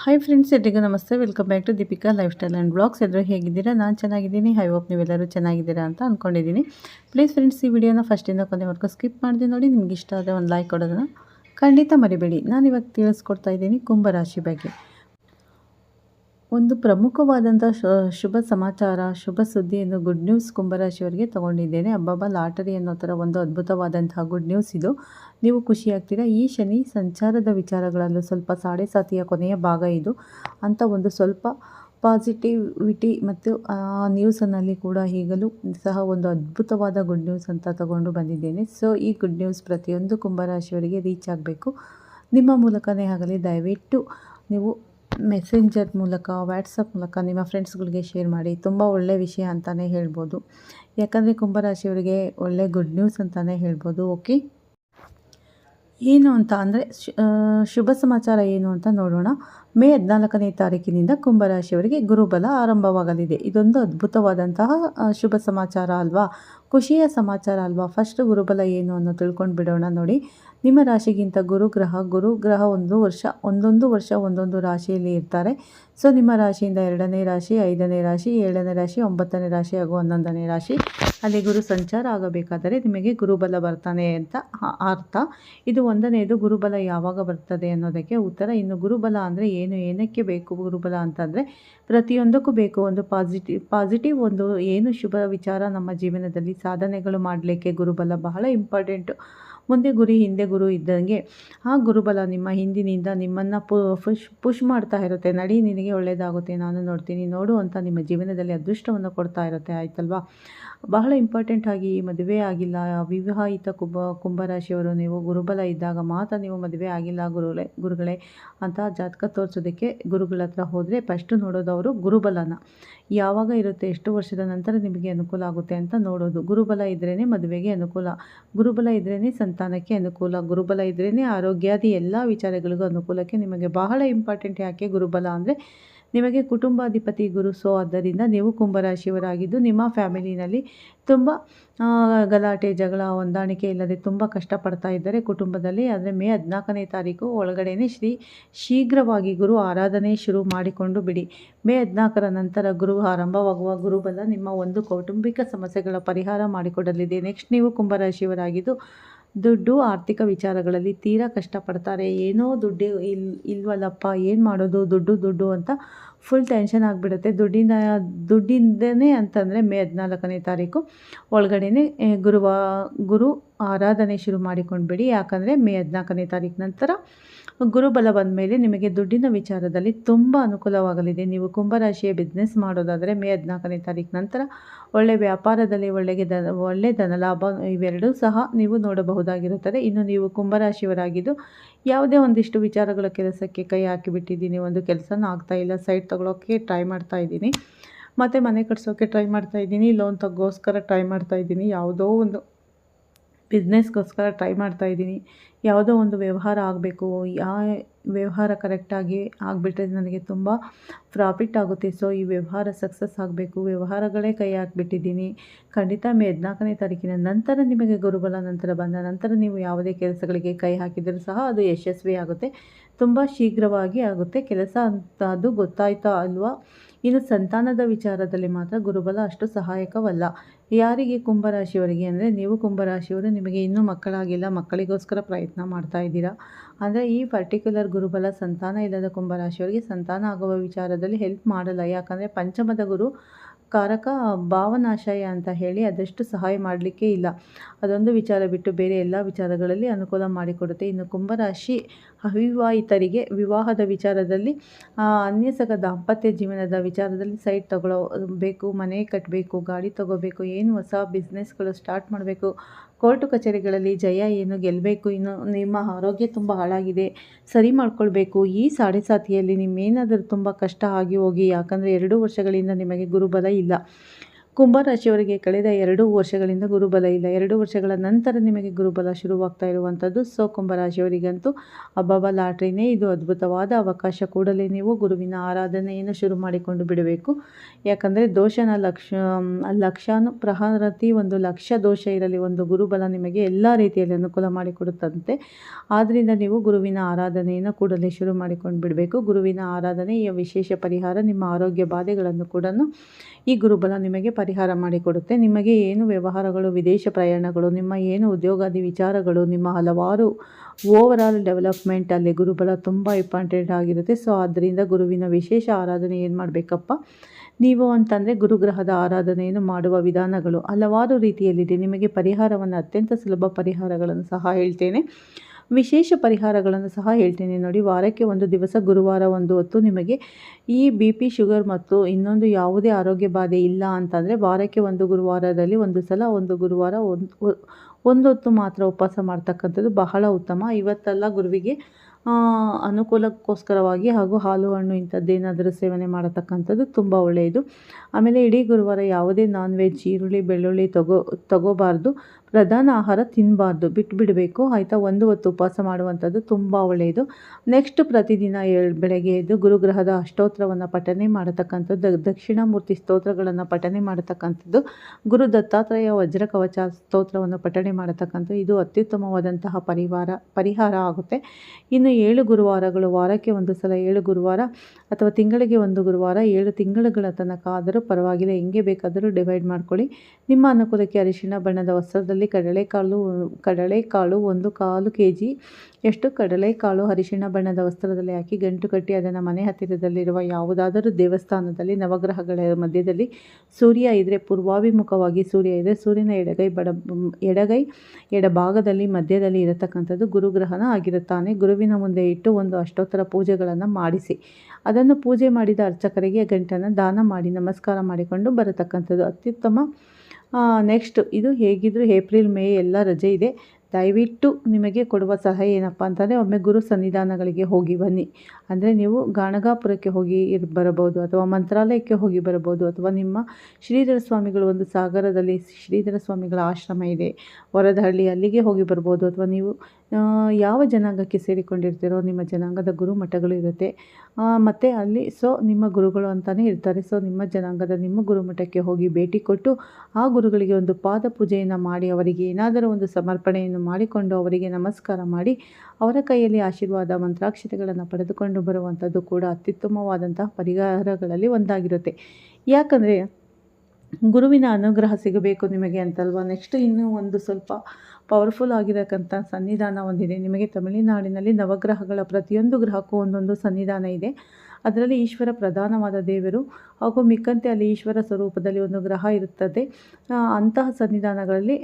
Hi friends ಎಲ್ರಿಗೂ ನಮಸ್ತೆ. Welcome back to Deepika lifestyle and blogs ಎಲ್ಲರೂ ಹೇಗಿದ್ದೀರಾ? ನಾನು ಚೆನ್ನಾಗಿದ್ದೀನಿ. ಹೈ ಹೋಪ್ ನೀವೆಲ್ಲರೂ ಚೆನ್ನಾಗಿದ್ದೀರಾ ಅಂತ ಅಂದ್ಕೊಂಡಿದ್ದೀನಿ ಪ್ಲೀಸ್ ಫ್ರೆಂಡ್ಸ್ ಈ ವಿಡಿಯೋನ ಫಸ್ಟಿಂದ ಕೊನೆವರೆಗೂ ಸ್ಕಿಪ್ ಮಾಡಿದೆ ನೋಡಿ. ನಿಮ್ಗೆ ಇಷ್ಟ ಆದರೆ ಒಂದು ಲೈಕ್ ಕೊಡೋದನ್ನು ಖಂಡಿತ ಮರಿಬೇಡಿ. ನಾನು ಇವಾಗ ತಿಳಿಸ್ಕೊಡ್ತಾ ಇದ್ದೀನಿ ಕುಂಭರಾಶಿ ಬಗ್ಗೆ. ಒಂದು ಪ್ರಮುಖವಾದಂಥ ಶುಭ ಸಮಾಚಾರ, ಶುಭ ಸುದ್ದಿಯನ್ನು ಗುಡ್ ನ್ಯೂಸ್ ಕುಂಭರಾಶಿಯವರಿಗೆ ತಗೊಂಡಿದ್ದೇನೆ. ಅಬ್ಬಬ್ಬ, ಲಾಟರಿ ಅನ್ನೋ ಥರ ಒಂದು ಅದ್ಭುತವಾದಂತಹ ಗುಡ್ ನ್ಯೂಸ್ ಇದು. ನೀವು ಖುಷಿಯಾಗ್ತೀರಾ? ಈ ಶನಿ ಸಂಚಾರದ ವಿಚಾರಗಳಲ್ಲೂ ಸ್ವಲ್ಪ ಸಾಡೆ ಸಾತಿಯ ಕೊನೆಯ ಭಾಗ ಇದು. ಅಂತ ಒಂದು ಸ್ವಲ್ಪ ಪಾಸಿಟಿವಿಟಿ ಮತ್ತು ನ್ಯೂಸನ್ನಲ್ಲಿ ಕೂಡ ಈಗಲೂ ಸಹ ಒಂದು ಅದ್ಭುತವಾದ ಗುಡ್ ನ್ಯೂಸ್ ಅಂತ ತಗೊಂಡು ಬಂದಿದ್ದೇನೆ. ಸೊ ಈ ಗುಡ್ ನ್ಯೂಸ್ ಪ್ರತಿಯೊಂದು ಕುಂಭರಾಶಿಯವರಿಗೆ ರೀಚ್ ಆಗಬೇಕು. ನಿಮ್ಮ ಮೂಲಕನೇ ಆಗಲಿ, ದಯವಿಟ್ಟು ನೀವು ಮೆಸೆಂಜರ್ ಮೂಲಕ ವ್ಯಾಟ್ಸಪ್ ಮೂಲಕ ನಿಮ್ಮ ಫ್ರೆಂಡ್ಸ್ಗಳಿಗೆ ಶೇರ್ ಮಾಡಿ. ತುಂಬ ಒಳ್ಳೆಯ ವಿಷಯ ಅಂತಲೇ ಹೇಳ್ಬೋದು. ಯಾಕಂದರೆ ಕುಂಭರಾಶಿಯವರಿಗೆ ಒಳ್ಳೆ ಗುಡ್ ನ್ಯೂಸ್ ಅಂತಲೇ ಹೇಳ್ಬೋದು. ಓಕೆ ಏನು ಅಂತ ಅಂದರೆ ಶುಭ ಸಮಾಚಾರ ಏನು ಅಂತ ನೋಡೋಣ. ಮೇ ಹದಿನಾಲ್ಕನೇ ತಾರೀಕಿನಿಂದ ಕುಂಭರಾಶಿಯವರಿಗೆ ಗುರುಬಲ ಆರಂಭವಾಗಲಿದೆ. ಇದೊಂದು ಅದ್ಭುತವಾದಂತಹ ಶುಭ ಸಮಾಚಾರ ಅಲ್ವಾ? ಖುಷಿಯ ಸಮಾಚಾರ ಅಲ್ವಾ? ಫಸ್ಟ್ ಗುರುಬಲ ಏನು ಅನ್ನೋ ತಿಳ್ಕೊಂಡು ಬಿಡೋಣ ನೋಡಿ. ನಿಮ್ಮ ರಾಶಿಗಿಂತ ಗುರುಗ್ರಹ ಗುರುಗ್ರಹ ಒಂದು ವರ್ಷ, ಒಂದೊಂದು ವರ್ಷ ಒಂದೊಂದು ರಾಶಿಯಲ್ಲಿ ಇರ್ತಾರೆ. ಸೊ, ನಿಮ್ಮ ರಾಶಿಯಿಂದ ಎರಡನೇ ರಾಶಿ, ಐದನೇ ರಾಶಿ, ಏಳನೇ ರಾಶಿ, ಒಂಬತ್ತನೇ ರಾಶಿ, ಹಾಗೂ ಹನ್ನೊಂದನೇ ರಾಶಿ. ಅಲ್ಲಿ ಗುರು ಸಂಚಾರ ಆಗಬೇಕಾದರೆ ನಿಮಗೆ ಗುರುಬಲ ಬರ್ತಾನೆ ಅಂತ ಅರ್ಥ. ಇದು ಒಂದನೆಯದು, ಗುರುಬಲ ಯಾವಾಗ ಬರ್ತದೆ ಅನ್ನೋದಕ್ಕೆ ಉತ್ತರ. ಇನ್ನು ಗುರುಬಲ ಅಂದರೆ ಏನು, ಏನಕ್ಕೆ ಬೇಕು ಗುರುಬಲ ಅಂತಂದರೆ, ಪ್ರತಿಯೊಂದಕ್ಕೂ ಬೇಕು ಒಂದು ಪಾಸಿಟಿವ್ ಪಾಸಿಟಿವ್ ಒಂದು ಏನು ಶುಭ ವಿಚಾರ ನಮ್ಮ ಜೀವನದಲ್ಲಿ ಸಾಧನೆಗಳು ಮಾಡಲಿಕ್ಕೆ ಗುರುಬಲ ಬಹಳ ಇಂಪಾರ್ಟೆಂಟು ಮುಂದೆ ಗುರಿ, ಹಿಂದೆ ಗುರು ಇದ್ದಂಗೆ ಆ ಗುರುಬಲ ನಿಮ್ಮ ಹಿಂದಿನಿಂದ ನಿಮ್ಮನ್ನು ಪುಷ್ ಪುಷ್ ಮಾಡ್ತಾ ಇರುತ್ತೆ. ನಡಿ, ನಿನಗೆ ಒಳ್ಳೆಯದಾಗುತ್ತೆ ನಾನು ನೋಡ್ತೀನಿ. ನೋಡು ಅಂತ ನಿಮ್ಮ ಜೀವನದಲ್ಲಿ ಅದೃಷ್ಟವನ್ನು ಕೊಡ್ತಾ ಇರುತ್ತೆ. ಆಯ್ತಲ್ವಾ? ಬಹಳ ಇಂಪಾರ್ಟೆಂಟ್ ಆಗಿ ಮದುವೆ ಆಗಿಲ್ಲ. ವಿವಾಹಿತ ಕುಂಭ, ಕುಂಭರಾಶಿಯವರು ನೀವು ಗುರುಬಲ ಇದ್ದಾಗ ಮಾತ್ರ ನೀವು ಮದುವೆ ಆಗಿಲ್ಲ ಗುರುಗಳೇ ಗುರುಗಳೇ ಅಂತ ಜಾತಕ ತೋರಿಸೋದಕ್ಕೆ ಗುರುಗಳ ಹತ್ರ ಹೋದರೆ ಫಸ್ಟು ನೋಡೋದು ಗುರುಬಲನ. ಯಾವಾಗ ಇರುತ್ತೆ ಎಷ್ಟು ವರ್ಷದ ನಂತರ ನಿಮಗೆ ಅನುಕೂಲ ಆಗುತ್ತೆ ಅಂತ ನೋಡೋದು. ಗುರುಬಲ ಇದ್ರೇ ಮದುವೆಗೆ ಅನುಕೂಲ. ಗುರುಬಲ ಇದ್ರೇ ಸಂತಾನಕ್ಕೆ ಅನುಕೂಲ. ಗುರುಬಲ ಇದ್ರೇ ಆರೋಗ್ಯಾದಿ ಎಲ್ಲ ವಿಚಾರಗಳಿಗೂ ಅನುಕೂಲಕ್ಕೆ ನಿಮಗೆ ಬಹಳ ಇಂಪಾರ್ಟೆಂಟ್ ಯಾಕೆ ಗುರುಬಲ ಅಂದರೆ ನಿಮಗೆ ಕುಟುಂಬಾಧಿಪತಿ ಗುರು. ಸೊ, ಆದ್ದರಿಂದ ನೀವು ಕುಂಭರಾಶಿಯವರಾಗಿದ್ದು ನಿಮ್ಮ ಫ್ಯಾಮಿಲಿನಲ್ಲಿ ತುಂಬ ಗಲಾಟೆ, ಜಗಳ, ಹೊಂದಾಣಿಕೆ ಇಲ್ಲದೆ ತುಂಬ ಕಷ್ಟಪಡ್ತಾ ಇದ್ದಾರೆ ಕುಟುಂಬದಲ್ಲಿ ಆದರೆ ಮೇ ಹದಿನಾಲ್ಕನೇ ತಾರೀಕು ಒಳಗಡೆಯೇ ಶ್ರೀ ಶೀಘ್ರವಾಗಿ ಗುರು ಆರಾಧನೆ ಶುರು ಮಾಡಿಕೊಂಡು ಬಿಡಿ. ಮೇ ಹದಿನಾಲ್ಕರ ನಂತರ ಗುರು ಆರಂಭವಾಗುವ ಗುರುಬಲ ನಿಮ್ಮ ಒಂದು ಕೌಟುಂಬಿಕ ಸಮಸ್ಯೆಗಳ ಪರಿಹಾರ ಮಾಡಿಕೊಡಲಿದೆ. ನೆಕ್ಸ್ಟ್ ನೀವು ಕುಂಭರಾಶಿಯವರಾಗಿದ್ದು ದುಡ್ಡು ಆರ್ಥಿಕ ವಿಚಾರಗಳಲ್ಲಿ ತೀರಾ ಕಷ್ಟಪಡ್ತಾರೆ. ಏನೋ ದುಡ್ಡು ಇಲ್ ಇಲ್ವಲ್ಲಪ್ಪ ಏನು ಮಾಡೋದು? ದುಡ್ಡು ದುಡ್ಡು ಅಂತ ಫುಲ್ ಟೆನ್ಷನ್ ಆಗಿಬಿಡುತ್ತೆ. ದುಡ್ಡಿನ ದುಡ್ಡಿಂದನೇ ಅಂತಂದರೆ ಮೇ ಹದಿನಾಲ್ಕನೇ ತಾರೀಕು. ಒಳಗಡೆ ಗುರುವ, ಗುರು ಆರಾಧನೆ ಶುರು ಮಾಡಿಕೊಂಡ್ಬಿಡಿ. ಯಾಕಂದರೆ ಮೇ ಹದಿನಾಲ್ಕನೇ ತಾರೀಕು ನಂತರ ಗುರುಬಲ ಬಂದ ಮೇಲೆ ನಿಮಗೆ ದುಡ್ಡಿನ ವಿಚಾರದಲ್ಲಿ ತುಂಬ ಅನುಕೂಲವಾಗಲಿದೆ. ನೀವು ಕುಂಭರಾಶಿಯ ಬಿಸ್ನೆಸ್ ಮಾಡೋದಾದರೆ ಮೇ ಹದಿನಾಲ್ಕನೇ ತಾರೀಕು ನಂತರ ಒಳ್ಳೆ ವ್ಯಾಪಾರದಲ್ಲಿ ಒಳ್ಳೆಗೆ ದ, ಒಳ್ಳೆ ಧನ ಲಾಭ ಇವೆರಡೂ ಸಹ ನೀವು ನೋಡಬಹುದಾಗಿರುತ್ತದೆ. ಇನ್ನು ನೀವು ಕುಂಭರಾಶಿಯವರಾಗಿದ್ದು ಯಾವುದೇ ಒಂದಿಷ್ಟು ವಿಚಾರಗಳ ಕೆಲಸಕ್ಕೆ ಕೈ ಹಾಕಿಬಿಟ್ಟಿದ್ದೀನಿ, ಒಂದು ಕೆಲಸನೂ ಇಲ್ಲ, ಸೈಟ್ ತೊಗೊಳೋಕ್ಕೆ ಟ್ರೈ ಮಾಡ್ತಾ ಇದ್ದೀನಿ. ಮತ್ತು ಮನೆ ಕಟ್ಸೋಕ್ಕೆ ಟ್ರೈ ಮಾಡ್ತಾ ಇದ್ದೀನಿ, ಲೋನ್ ತಗೋಸ್ಕರ ಟ್ರೈ ಮಾಡ್ತಾ ಇದ್ದೀನಿ, ಯಾವುದೋ ಒಂದು ಬಿಸ್ನೆಸ್ಗೋಸ್ಕರ ಟ್ರೈ ಮಾಡ್ತಾ ಇದ್ದೀನಿ. ಯಾವುದೋ ಒಂದು ವ್ಯವಹಾರ ಆಗಬೇಕು. ಯಾ ವ್ಯವಹಾರ ಕರೆಕ್ಟಾಗಿ ಆಗಿಬಿಟ್ರೆ ನನಗೆ ತುಂಬ ಪ್ರಾಫಿಟ್ ಆಗುತ್ತೆ. ಸೊ, ಈ ವ್ಯವಹಾರ ಸಕ್ಸಸ್ ಆಗಬೇಕು. ವ್ಯವಹಾರಗಳೇ ಕೈ ಹಾಕ್ಬಿಟ್ಟಿದ್ದೀನಿ. ಖಂಡಿತ ಮೇ ಹದಿನಾಲ್ಕನೇ ತಾರೀಕಿನ ನಂತರ ನಿಮಗೆ ಗುರುಬಲ ನಂತರ ಬಂದ ನಂತರ ನೀವು ಯಾವುದೇ ಕೆಲಸಗಳಿಗೆ ಕೈ ಹಾಕಿದರೂ ಸಹ ಅದು ಯಶಸ್ವಿ ಆಗುತ್ತೆ. ತುಂಬ ಶೀಘ್ರವಾಗಿ ಆಗುತ್ತೆ. ಕೆಲಸ ಅಂತ ಅದು ಗೊತ್ತಾಯ್ತಾ ಅಲ್ವಾ? ಇನ್ನು ಸಂತಾನದ ವಿಚಾರದಲ್ಲಿ ಮಾತ್ರ ಗುರುಬಲ ಅಷ್ಟು ಸಹಾಯಕವಲ್ಲ. ಯಾರಿಗೆ ಕುಂಭರಾಶಿಯವರಿಗೆ ಅಂದರೆ ನೀವು ಕುಂಭರಾಶಿಯವರು ನಿಮಗೆ ಇನ್ನೂ ಮಕ್ಕಳಾಗಿಲ್ಲ, ಮಕ್ಕಳಿಗೋಸ್ಕರ ಪ್ರಯತ್ನ ಮಾಡ್ತಾ ಇದ್ದೀರಾ? ಅಂದರೆ ಈ ಪರ್ಟಿಕ್ಯುಲರ್ ಗುರುಬಲ ಸಂತಾನ ಇಲ್ಲದ ಕುಂಭರಾಶಿಯವರಿಗೆ ಸಂತಾನ ಆಗುವ ವಿಚಾರದಲ್ಲಿ ಹೆಲ್ಪ್ ಮಾಡಲ್ಲ. ಯಾಕಂದರೆ ಪಂಚಮದ ಗುರು ಕಾರಕ ಭಾವನಾಶಯ ಅಂತ ಹೇಳಿ ಅದಷ್ಟು ಸಹಾಯ ಮಾಡಲಿಕ್ಕೆ ಇಲ್ಲ. ಅದೊಂದು ವಿಚಾರ ಬಿಟ್ಟು ಬೇರೆ ಎಲ್ಲ ವಿಚಾರಗಳಲ್ಲಿ ಅನುಕೂಲ ಮಾಡಿಕೊಡುತ್ತೆ. ಇನ್ನು ಕುಂಭರಾಶಿ ಅವಿವಾಹಿತರಿಗೆ ವಿವಾಹದ ವಿಚಾರದಲ್ಲಿ ಅನ್ಯಸಕ ದಾಂಪತ್ಯ ಜೀವನದ ವಿಚಾರದಲ್ಲಿ ಸೈಟ್ ತಗೊಳ್ಳೋ ಬೇಕು, ಮನೆ ಕಟ್ಟಬೇಕು ಗಾಡಿ ತಗೋಬೇಕು, ಏನು ಹೊಸ ಬಿಸ್ನೆಸ್ಗಳು ಸ್ಟಾರ್ಟ್ ಮಾಡಬೇಕು ಕೋರ್ಟು ಕಚೇರಿಗಳಲ್ಲಿ ಜಯ ಏನು ಗೆಲ್ಲಬೇಕು ಇನ್ನು ನಿಮ್ಮ ಆರೋಗ್ಯ ತುಂಬ ಹಾಳಾಗಿದೆ, ಸರಿ ಮಾಡ್ಕೊಳ್ಬೇಕು, ಈ ಸಾಡೆ ಸಾತಿಯಲ್ಲಿ ನಿಮ್ಮೇನಾದರೂ ತುಂಬ ಕಷ್ಟ ಆಗಿ ಹೋಗಿ, ಯಾಕಂದರೆ ಎರಡು ವರ್ಷಗಳಿಂದ ನಿಮಗೆ ಗುರುಬಲ ಇಲ್ಲ. ಕುಂಭರಾಶಿಯವರಿಗೆ ಕಳೆದ ಎರಡು ವರ್ಷಗಳಿಂದ ಗುರುಬಲ ಇಲ್ಲ. ಎರಡು ವರ್ಷಗಳ ನಂತರ ನಿಮಗೆ ಗುರುಬಲ ಶುರುವಾಗ್ತಾ ಇರುವಂಥದ್ದು ಸೊ ಕುಂಭರಾಶಿಯವರಿಗಂತೂ. ಅಬ್ಬಬ್ಬ ಲಾಟ್ರಿನೇ, ಇದು ಅದ್ಭುತವಾದ ಅವಕಾಶ ಕೂಡಲೇ ನೀವು ಗುರುವಿನ ಆರಾಧನೆಯನ್ನು ಶುರು ಮಾಡಿಕೊಂಡು ಬಿಡಬೇಕು. ಯಾಕಂದರೆ ದೋಷನ ಲಕ್ಷ, ಲಕ್ಷಾನು, ಪ್ರಹಾರತಿ ಒಂದು ಲಕ್ಷ ದೋಷ ಇರಲಿ, ಒಂದು ಗುರುಬಲ ನಿಮಗೆ ಎಲ್ಲ ರೀತಿಯಲ್ಲಿ ಅನುಕೂಲ ಮಾಡಿಕೊಡುತ್ತಂತೆ. ಆದ್ದರಿಂದ ನೀವು ಗುರುವಿನ ಆರಾಧನೆಯನ್ನು ಕೂಡಲೇ ಶುರು ಮಾಡಿಕೊಂಡು ಬಿಡಬೇಕು. ಗುರುವಿನ ಆರಾಧನೆಯ ವಿಶೇಷ ಪರಿಹಾರ ನಿಮ್ಮ ಆರೋಗ್ಯ ಬಾಧೆಗಳನ್ನು ಕೂಡ ಈ ಗುರುಬಲ ನಿಮಗೆ ಪರಿಹಾರ ಮಾಡಿಕೊಡುತ್ತೆ ನಿಮಗೆ ಏನು ವ್ಯವಹಾರಗಳು, ವಿದೇಶ ಪ್ರಯಾಣಗಳು, ನಿಮ್ಮ ಏನು ಉದ್ಯೋಗಾದಿ ವಿಚಾರಗಳು, ನಿಮ್ಮ ಹಲವಾರು ಓವರ್ ಆಲ್ ಡೆವಲಪ್ಮೆಂಟ್ ಅಲ್ಲಿ ಗುರುಬಲ ತುಂಬ ಇಂಪಾರ್ಟೆಂಟ್ ಆಗಿರುತ್ತೆ. ಸೊ ಆದ್ದರಿಂದ ಗುರುವಿನ ವಿಶೇಷ ಆರಾಧನೆ ಏನು ಮಾಡಬೇಕಪ್ಪ? ನೀವು ಅಂತಂದರೆ ಗುರುಗ್ರಹದ ಆರಾಧನೆಯನ್ನು ಮಾಡುವ ವಿಧಾನಗಳು. ಹಲವಾರು ರೀತಿಯಲ್ಲಿದೆ. ನಿಮಗೆ ಪರಿಹಾರವನ್ನು ಅತ್ಯಂತ ಸುಲಭ ಪರಿಹಾರಗಳನ್ನು ಸಹ ಹೇಳ್ತೇನೆ. ವಿಶೇಷ ಪರಿಹಾರಗಳನ್ನು ಸಹ ಹೇಳ್ತೀನಿ. ನೋಡಿ, ವಾರಕ್ಕೆ ಒಂದು ದಿವಸ, ಗುರುವಾರ ಒಂದು ಹೊತ್ತು ನಿಮಗೆ ಈ ಬಿ ಪಿ ಶುಗರ್ ಮತ್ತು ಇನ್ನೊಂದು ಯಾವುದೇ ಆರೋಗ್ಯ ಬಾಧೆ ಇಲ್ಲ ಅಂತಂದರೆ ವಾರಕ್ಕೆ ಒಂದು ಗುರುವಾರದಲ್ಲಿ ಒಂದು ಸಲ, ಒಂದು ಗುರುವಾರ ಒಂದು ಹೊತ್ತು ಮಾತ್ರ ಉಪವಾಸ ಮಾಡ್ತಕ್ಕಂಥದ್ದು ಬಹಳ ಉತ್ತಮ. ಇವತ್ತೆಲ್ಲ ಗುರುವಿಗೆ ಅನುಕೂಲಕ್ಕೋಸ್ಕರವಾಗಿ ಹಾಗೂ ಹಾಲು ಹಣ್ಣು ಇಂಥದ್ದೇನಾದರೂ ಸೇವನೆ ಮಾಡತಕ್ಕಂಥದ್ದು ತುಂಬ ಒಳ್ಳೆಯದು. ಆಮೇಲೆ ಇಡೀ ಗುರುವಾರ ಯಾವುದೇ ನಾನ್ ವೆಜ್ ಈರುಳ್ಳಿ, ಬೆಳ್ಳುಳ್ಳಿ ತಗೋ, ತಗೋಬಾರ್ದು. ಪ್ರಧಾನ ಆಹಾರ ತಿನ್ನಬಾರ್ದು ಬಿಟ್ಟುಬಿಡಬೇಕು ಆಯಿತಾ? ಒಂದು ಹೊತ್ತು ಉಪವಾಸ ಮಾಡುವಂಥದ್ದು ತುಂಬ ಒಳ್ಳೆಯದು. ನೆಕ್ಸ್ಟ್ ಪ್ರತಿದಿನ ಬೆಳಗ್ಗೆ ಎದ್ದು ಗುರುಗ್ರಹದ ಅಷ್ಟೋತ್ರವನ್ನು ಪಠನೆ ಮಾಡತಕ್ಕಂಥದ್ದು, ದಕ್ಷಿಣಾಮೂರ್ತಿ ಸ್ತೋತ್ರಗಳನ್ನು ಪಠನೆ ಮಾಡತಕ್ಕಂಥದ್ದು, ಗುರು ದತ್ತಾತ್ರೇಯ ವಜ್ರ ಕವಚ ಸ್ತೋತ್ರವನ್ನು ಪಠನೆ ಮಾಡತಕ್ಕಂಥದ್ದು, ಇದು ಅತ್ಯುತ್ತಮವಾದಂತಹ ಪರಿವಾರ, ಪರಿಹಾರ ಆಗುತ್ತೆ. ಇನ್ನು ಏಳು ಗುರುವಾರಗಳು, ವಾರಕ್ಕೆ ಒಂದು ಸಲ ಏಳು ಗುರುವಾರ ಅಥವಾ ತಿಂಗಳಿಗೆ ಒಂದು ಗುರುವಾರ ಏಳು ತಿಂಗಳುಗಳ ತನಕ ಆದರೂ ಪರವಾಗಿಲ್ಲ. ಹೆಂಗೆ ಬೇಕಾದರೂ ಡಿವೈಡ್ ಮಾಡ್ಕೊಳ್ಳಿ. ನಿಮ್ಮ ಅನುಕೂಲಕ್ಕೆ ಅರಿಶಿಣ, ಬಣ್ಣದ ವಸ್ತ್ರದಲ್ಲಿ ಕಡಲೆಕಾಳು ಕಡಲೆಕಾಳು ಒಂದು ಕಾಲು ಕೆ ಜಿ ಎಷ್ಟು ಕಡಲೆಕಾಳು ಅರಿಶಿಣ ಬಣ್ಣದ ವಸ್ತ್ರದಲ್ಲಿ ಹಾಕಿ ಗಂಟು ಕಟ್ಟಿ ಅದನ್ನು ಮನೆ ಹತ್ತಿರದಲ್ಲಿರುವ ಯಾವುದಾದರೂ ದೇವಸ್ಥಾನದಲ್ಲಿ, ನವಗ್ರಹಗಳ ಮಧ್ಯದಲ್ಲಿ ಸೂರ್ಯ ಇದ್ದರೆ ಪೂರ್ವಾಭಿಮುಖವಾಗಿ ಸೂರ್ಯ ಇದೆ ಸೂರ್ಯನ ಎಡಗೈ ಬಡ, ಎಡಗೈ, ಎಡಭಾಗದಲ್ಲಿ ಮಧ್ಯದಲ್ಲಿ ಇರತಕ್ಕಂಥದ್ದು ಗುರುಗ್ರಹನ ಆಗಿರುತ್ತಾನೆ. ಗುರುವಿನ ಮುಂದೆ ಇಟ್ಟು ಒಂದು ಅಷ್ಟೋತ್ತರ ಪೂಜೆಗಳನ್ನು ಮಾಡಿಸಿ. ಅದನ್ನು ಪೂಜೆ ಮಾಡಿದ ಅರ್ಚಕರಿಗೆ ಗಂಟನ್ನು ದಾನ ಮಾಡಿ, ನಮಸ್ಕಾರ ಮಾಡಿಕೊಂಡು ಬರತಕ್ಕಂಥದ್ದು ಅತ್ಯುತ್ತಮ ನೆಕ್ಸ್ಟ್ ಇದು ಹೇಗಿದ್ದರೂ ಏಪ್ರಿಲ್, ಮೇ ಎಲ್ಲ ರಜೆ ಇದೆ. ದಯವಿಟ್ಟು ನಿಮಗೆ ಕೊಡುವ ಸಲಹೆ ಏನಪ್ಪ ಅಂತಂದರೆ ಒಮ್ಮೆ ಗುರು ಸನ್ನಿಧಾನಗಳಿಗೆ ಹೋಗಿ ಬನ್ನಿ. ಅಂದರೆ ನೀವು ಗಾಣಗಾಪುರಕ್ಕೆ ಹೋಗಿ ಬರಬಹುದು ಅಥವಾ ಮಂತ್ರಾಲಯಕ್ಕೆ ಹೋಗಿ ಬರಬಹುದು ಅಥವಾ ನಿಮ್ಮ ಶ್ರೀಧರ ಸ್ವಾಮಿಗಳು ಒಂದು ಸಾಗರದಲ್ಲಿ ಶ್ರೀಧರ ಸ್ವಾಮಿಗಳ ಆಶ್ರಮ ಇದೆ. ವರದಹಳ್ಳಿ ಅಲ್ಲಿಗೆ ಹೋಗಿ ಬರ್ಬೋದು ಅಥವಾ ನೀವು ಯಾವ ಜನಾಂಗಕ್ಕೆ ಸೇರಿಕೊಂಡಿರ್ತೀರೋ ನಿಮ್ಮ ಜನಾಂಗದ ಗುರು ಮಠಗಳು ಇರುತ್ತೆ ಮತ್ತು ಅಲ್ಲಿ, ಸೊ, ನಿಮ್ಮ ಗುರುಗಳು ಅಂತಲೇ ಇರ್ತಾರೆ. ಸೊ, ನಿಮ್ಮ ಜನಾಂಗದ ನಿಮ್ಮ ಗುರುಮಠಕ್ಕೆ ಹೋಗಿ ಭೇಟಿ ಕೊಟ್ಟು ಆ ಗುರುಗಳಿಗೆ ಒಂದು ಪಾದ ಪೂಜೆಯನ್ನು ಮಾಡಿ, ಅವರಿಗೆ ಏನಾದರೂ ಒಂದು ಸಮರ್ಪಣೆಯನ್ನು ಮಾಡಿಕೊಂಡು ಅವರಿಗೆ ನಮಸ್ಕಾರ ಮಾಡಿ ಅವರ ಕೈಯಲ್ಲಿ ಆಶೀರ್ವಾದ, ಮಂತ್ರಾಕ್ಷತೆಗಳನ್ನು ಪಡೆದುಕೊಂಡು ಬರುವಂಥದ್ದು ಕೂಡ ಅತ್ಯುತ್ತಮವಾದಂತಹ ಪರಿಹಾರಗಳಲ್ಲಿ ಒಂದಾಗಿರುತ್ತೆ. ಯಾಕಂದರೆ ಗುರುವಿನ ಅನುಗ್ರಹ ಸಿಗಬೇಕು ನಿಮಗೆ ಅಂತಲ್ವ? ನೆಕ್ಸ್ಟ್ ಇನ್ನೂ ಒಂದು ಸ್ವಲ್ಪ ಪವರ್ಫುಲ್ ಆಗಿರಕ್ಕಂಥ ಸನ್ನಿಧಾನ ಒಂದಿದೆ. ನಿಮಗೆ ತಮಿಳುನಾಡಿನಲ್ಲಿ ನವಗ್ರಹಗಳ ಪ್ರತಿಯೊಂದು ಗ್ರಹಕ್ಕೂ ಒಂದೊಂದು ಸನ್ನಿಧಾನ ಇದೆ. ಅದರಲ್ಲಿ ಈಶ್ವರ ಪ್ರಧಾನವಾದ ದೇವರು ಹಾಗೂ ಮಿಕ್ಕಂತೆ ಅಲ್ಲಿ ಈಶ್ವರ ಸ್ವರೂಪದಲ್ಲಿ ಒಂದು ಗ್ರಹ ಇರುತ್ತದೆ. ಅಂತಹ ಸನ್ನಿಧಾನಗಳಲ್ಲಿ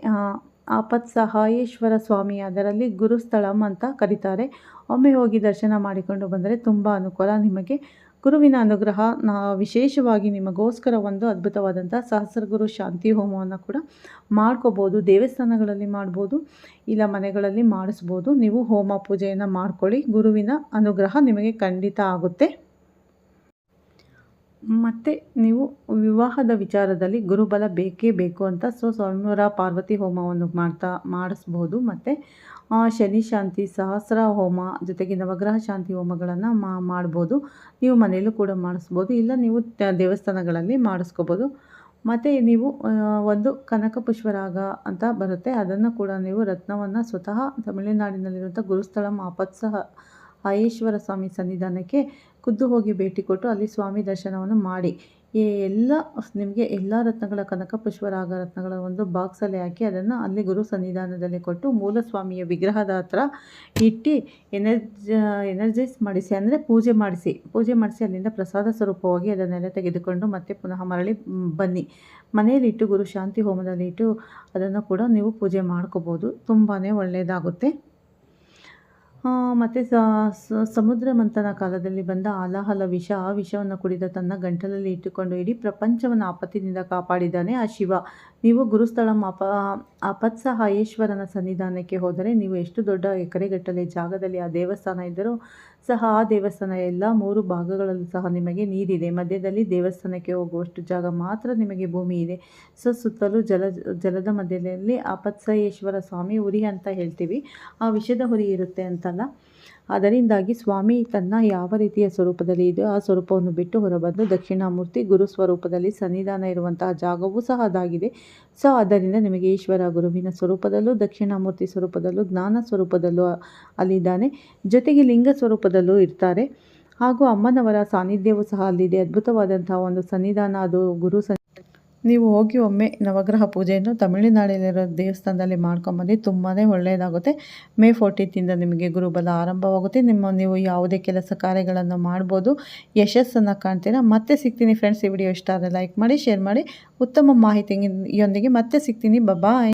ಆಪತ್ ಸಹಾಯೇಶ್ವರ ಸ್ವಾಮಿ, ಅದರಲ್ಲಿ ಗುರುಸ್ಥಳಂ ಅಂತ ಕರೀತಾರೆ. ಒಮ್ಮೆ ಹೋಗಿ ದರ್ಶನ ಮಾಡಿಕೊಂಡು ಬಂದರೆ ತುಂಬ ಅನುಕೂಲ. ನಿಮಗೆ ಗುರುವಿನ ಅನುಗ್ರಹ ವಿಶೇಷವಾಗಿ ನಿಮಗೋಸ್ಕರ ಒಂದು ಅದ್ಭುತವಾದಂಥ ಸಹಸ್ರಗುರು ಶಾಂತಿ ಹೋಮವನ್ನು ಕೂಡ ಮಾಡ್ಕೋಬೋದು. ದೇವಸ್ಥಾನಗಳಲ್ಲಿ ಮಾಡ್ಬೋದು, ಇಲ್ಲ ಮನೆಗಳಲ್ಲಿ ಮಾಡಿಸ್ಬೋದು. ನೀವು ಹೋಮ ಪೂಜೆಯನ್ನು ಮಾಡ್ಕೊಳ್ಳಿ. ಗುರುವಿನ ಅನುಗ್ರಹ ನಿಮಗೆ ಖಂಡಿತ ಆಗುತ್ತೆ. ಮತ್ತು ನೀವು ವಿವಾಹದ ವಿಚಾರದಲ್ಲಿ ಗುರುಬಲ ಬೇಕೇ ಬೇಕು ಅಂತ ಸೊ ಸ್ವಾಮಿವರ ಪಾರ್ವತಿ ಹೋಮವನ್ನು ಮಾಡ್ತಾ, ಮಾಡಿಸ್ಬೋದು. ಮತ್ತು ಶನಿ ಶಾಂತಿ, ಸಹಸ್ರ ಹೋಮ ಜೊತೆಗೆ ನವಗ್ರಹ ಶಾಂತಿ ಹೋಮಗಳನ್ನು ಮಾಡ್ಬೋದು. ನೀವು ಮನೆಯಲ್ಲೂ ಕೂಡ ಮಾಡಿಸ್ಬೋದು. ಇಲ್ಲ ನೀವು ದೇವಸ್ಥಾನಗಳಲ್ಲಿ ಮಾಡಿಸ್ಕೋಬೋದು. ಮತ್ತು ನೀವು ಒಂದು ಕನಕ ಪುಷ್ಪರಾಗ ಅಂತ ಬರುತ್ತೆ. ಅದನ್ನು ಕೂಡ ನೀವು ರತ್ನವನ್ನು ಸ್ವತಃ ತಮಿಳುನಾಡಿನಲ್ಲಿರುವಂಥ ಗುರುಸ್ಥಳ ಮಾಪತ್ಸಹ ಆಯೇಶ್ವರ ಸ್ವಾಮಿ ಸನ್ನಿಧಾನಕ್ಕೆ ಖುದ್ದು ಹೋಗಿ ಭೇಟಿ ಕೊಟ್ಟು ಅಲ್ಲಿ ಸ್ವಾಮಿ ದರ್ಶನವನ್ನು ಮಾಡಿ. ಎಲ್ಲ ನಿಮಗೆ ಎಲ್ಲ ರತ್ನಗಳ ಕನಕ ಪುಷ್ಪರಾಗ ರತ್ನಗಳ ಒಂದು ಬಾಕ್ಸಲ್ಲಿ ಹಾಕಿ ಅದನ್ನು ಅಲ್ಲಿ ಗುರು ಸನ್ನಿಧಾನದಲ್ಲಿ ಕೊಟ್ಟು ಮೂಲ ಸ್ವಾಮಿಯ ವಿಗ್ರಹದ ಹತ್ರ ಇಟ್ಟು ಎನರ್ಜ, ಎನರ್ಜೈಸ್ ಮಾಡಿಸಿ, ಅಂದರೆ ಪೂಜೆ ಮಾಡಿಸಿ ಪೂಜೆ ಮಾಡಿಸಿ ಅಲ್ಲಿಂದ ಪ್ರಸಾದ ಸ್ವರೂಪವಾಗಿ ಅದನ್ನೆಲ್ಲ ತೆಗೆದುಕೊಂಡು ಮತ್ತೆ ಪುನಃ ಮರಳಿ ಬನ್ನಿ. ಮನೆಯಲ್ಲಿಟ್ಟು ಗುರು ಶಾಂತಿ ಹೋಮದಲ್ಲಿ ಇಟ್ಟು ಅದನ್ನು ಕೂಡ ನೀವು ಪೂಜೆ ಮಾಡ್ಕೋಬೋದು. ತುಂಬಾ ಒಳ್ಳೆಯದಾಗುತ್ತೆ. ಮತ್ತು ಸಮುದ್ರ ಮಂಥನ ಕಾಲದಲ್ಲಿ ಬಂದ ಆಲಾಹಲ ವಿಷ, ಆ ವಿಷವನ್ನು ಕುಡಿದ ತನ್ನ ಗಂಟಲಲ್ಲಿ ಇಟ್ಟುಕೊಂಡು ಇಡೀ ಪ್ರಪಂಚವನ್ನು ಆಪತ್ತಿನಿಂದ ಕಾಪಾಡಿದ್ದಾನೆ ಆ ಶಿವ. ನೀವು ಗುರುಸ್ಥಳ ಅಪ ಅಪತ್ಸಹಾಯೇಶ್ವರನ ಸನ್ನಿಧಾನಕ್ಕೆ ಹೋದರೆ ನೀವು ಎಷ್ಟು ದೊಡ್ಡ ಎಕರೆಗಟ್ಟಲೆ ಜಾಗದಲ್ಲಿ ಆ ದೇವಸ್ಥಾನ ಇದ್ದರೂ ಸಹ ಆ ದೇವಸ್ಥಾನ ಎಲ್ಲ ಮೂರು ಭಾಗಗಳಲ್ಲೂ ಸಹ ನಿಮಗೆ ನೀರಿದೆ. ಮಧ್ಯದಲ್ಲಿ ದೇವಸ್ಥಾನಕ್ಕೆ ಹೋಗುವಷ್ಟು ಜಾಗ ಮಾತ್ರ ನಿಮಗೆ ಭೂಮಿ ಇದೆ. ಸೊ ಸುತ್ತಲೂ ಜಲ, ಜಲದ ಮಧ್ಯದಲ್ಲಿ ಅಪತ್ಸಹೇಶ್ವರ ಸ್ವಾಮಿ ಉರಿ ಅಂತ ಹೇಳ್ತೀವಿ. ಆ ವಿಷದ ಹುರಿ ಇರುತ್ತೆ ಅಂತಲ್ಲ. ಅದರಿಂದಾಗಿ ಸ್ವಾಮಿ ತನ್ನ ಯಾವ ರೀತಿಯ ಸ್ವರೂಪದಲ್ಲಿ ಇದೆಯೋ ಆ ಸ್ವರೂಪವನ್ನು ಬಿಟ್ಟು ಹೊರಬಂದು ದಕ್ಷಿಣಾಮೂರ್ತಿ ಗುರು ಸ್ವರೂಪದಲ್ಲಿ ಸನ್ನಿಧಾನ ಇರುವಂತಹ ಜಾಗವೂ ಸಹ ಅದಾಗಿದೆ. ಸೊ ಆದ್ದರಿಂದ ನಿಮಗೆ ಈಶ್ವರ ಗುರುವಿನ ಸ್ವರೂಪದಲ್ಲೂ, ದಕ್ಷಿಣಾಮೂರ್ತಿ ಸ್ವರೂಪದಲ್ಲೂ, ಜ್ಞಾನ ಸ್ವರೂಪದಲ್ಲೂ ಅಲ್ಲಿದ್ದಾನೆ. ಜೊತೆಗೆ ಲಿಂಗ ಸ್ವರೂಪದಲ್ಲೂ ಇರ್ತಾರೆ. ಹಾಗೂ ಅಮ್ಮನವರ ಸಾನ್ನಿಧ್ಯವೂ ಸಹ ಅಲ್ಲಿದೆ. ಅದ್ಭುತವಾದಂತಹ ಒಂದು ಸನ್ನಿಧಾನ. ಅದು ಗುರು ನೀವು ಹೋಗಿ ಒಮ್ಮೆ ನವಗ್ರಹ ಪೂಜೆಯನ್ನು ತಮಿಳುನಾಡಲ್ಲಿರೋ ದೇವಸ್ಥಾನದಲ್ಲಿ ಮಾಡ್ಕೊಂಬಂದು ತುಂಬಾ ಒಳ್ಳೆಯದಾಗುತ್ತೆ. ಮೇ ಫೋರ್ಟೀನ್ತಿಂದ ನಿಮಗೆ ಗುರುಬಲ ಆರಂಭವಾಗುತ್ತೆ. ನಿಮ್ಮ, ನೀವು ಯಾವುದೇ ಕೆಲಸ ಕಾರ್ಯಗಳನ್ನು ಮಾಡ್ಬೋದು. ಯಶಸ್ಸನ್ನು ಕಾಣ್ತೀರಾ? ಮತ್ತೆ ಸಿಗ್ತೀನಿ ಫ್ರೆಂಡ್ಸ್ ಈ ವಿಡಿಯೋ ಇಷ್ಟ ಆದರೆ ಲೈಕ್ ಮಾಡಿ ಶೇರ್ ಮಾಡಿ. ಉತ್ತಮ ಮಾಹಿತಿಯೊಂದಿಗೆ ಮತ್ತೆ ಸಿಗ್ತೀನಿ. ಬಾಯ್